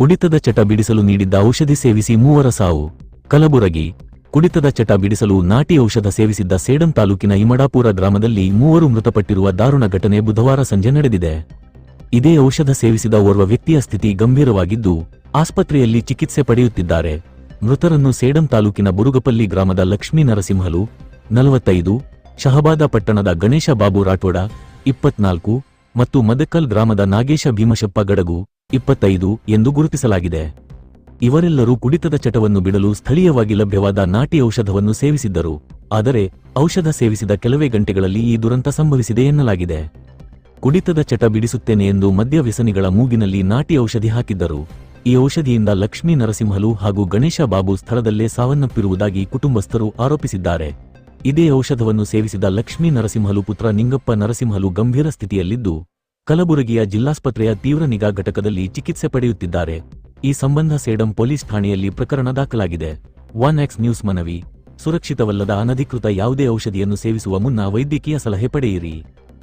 ಕುಡಿತದ ಚಟ ಬಿಡಿಸಲು ನೀಡಿದ್ದ ಔಷಧಿ ಸೇವಿಸಿ ಮೂವರ ಸಾವು. ಕಲಬುರಗಿ. ಕುಡಿತದ ಚಟ ಬಿಡಿಸಲು ನಾಟಿ ಔಷಧ ಸೇವಿಸಿದ್ದ ಸೇಡಂ ತಾಲೂಕಿನ ಇಮಡಾಪುರ ಗ್ರಾಮದಲ್ಲಿ ಮೂವರು ಮೃತಪಟ್ಟಿರುವ ದಾರುಣ ಘಟನೆ ಬುಧವಾರ ಸಂಜೆ ನಡೆದಿದೆ. ಇದೇ ಔಷಧ ಸೇವಿಸಿದ ಓರ್ವ ವ್ಯಕ್ತಿಯ ಸ್ಥಿತಿ ಗಂಭೀರವಾಗಿದ್ದು, ಆಸ್ಪತ್ರೆಯಲ್ಲಿ ಚಿಕಿತ್ಸೆ ಪಡೆಯುತ್ತಿದ್ದಾರೆ. ಮೃತರನ್ನು ಸೇಡಂ ತಾಲೂಕಿನ ಬುರುಗಪಲ್ಲಿ ಗ್ರಾಮದ ಲಕ್ಷ್ಮೀ ನರಸಿಂಹಲು, ನಲವತ್ತೈದು, ಶಹಬಾದ ಪಟ್ಟಣದ ಗಣೇಶ ಬಾಬು ರಾಠೋಡ, ಇಪ್ಪತ್ನಾಲ್ಕು, ಮತ್ತು ಮದಕಲ್ ಗ್ರಾಮದ ನಾಗೇಶ ಭೀಮಶಪ್ಪ ಗಡಗು ಇಪ್ಪತ್ತೈದು ಎಂದು ಗುರುತಿಸಲಾಗಿದೆ. ಇವರೆಲ್ಲರೂ ಕುಡಿತದ ಚಟವನ್ನು ಬಿಡಲು ಸ್ಥಳೀಯವಾಗಿ ಲಭ್ಯವಾದ ನಾಟಿ ಔಷಧವನ್ನು ಸೇವಿಸಿದ್ದರು. ಆದರೆ, ಔಷಧ ಸೇವಿಸಿದ ಕೆಲವೇ ಗಂಟೆಗಳಲ್ಲಿ ಈ ದುರಂತ ಸಂಭವಿಸಿದೆ ಎನ್ನಲಾಗಿದೆ. ಕುಡಿತದ ಚಟ ಬಿಡಿಸುತ್ತೇನೆ ಎಂದು ಮದ್ಯವ್ಯಸನಿಗಳ ಮೂಗಿನಲ್ಲಿ ನಾಟಿ ಔಷಧಿ ಹಾಕಿದ್ದರು. ಈ ಔಷಧಿಯಿಂದ ಲಕ್ಷ್ಮೀ ನರಸಿಂಹಲು ಹಾಗೂ ಗಣೇಶ ಬಾಬು ಸ್ಥಳದಲ್ಲೇ ಸಾವನ್ನಪ್ಪಿರುವುದಾಗಿ ಕುಟುಂಬಸ್ಥರು ಆರೋಪಿಸಿದ್ದಾರೆ. ಇದೇ ಔಷಧವನ್ನು ಸೇವಿಸಿದ ಲಕ್ಷ್ಮೀ ನರಸಿಂಹಲು ಪುತ್ರ ನಿಂಗಪ್ಪ ನರಸಿಂಹಲು ಗಂಭೀರ ಸ್ಥಿತಿಯಲ್ಲಿದ್ದು ಕಲಬುರಗಿಯ ಜಿಲ್ಲಾಸ್ಪತ್ರೆಯ ತೀವ್ರ ನಿಗಾ ಘಟಕದಲ್ಲಿ ಚಿಕಿತ್ಸೆ ಪಡೆಯುತ್ತಿದ್ದಾರೆ. ಈ ಸಂಬಂಧ ಸೇಡಂ ಪೊಲೀಸ್ ಠಾಣೆಯಲ್ಲಿ ಪ್ರಕರಣ ದಾಖಲಾಗಿದೆ. ಒನ್ ಎಕ್ಸ್ ನ್ಯೂಸ್ ಮನವಿ, ಸುರಕ್ಷಿತವಲ್ಲದ ಅನಧಿಕೃತ ಯಾವುದೇ ಔಷಧಿಯನ್ನು ಸೇವಿಸುವ ಮುನ್ನ ವೈದ್ಯಕೀಯ ಸಲಹೆ ಪಡೆಯಿರಿ.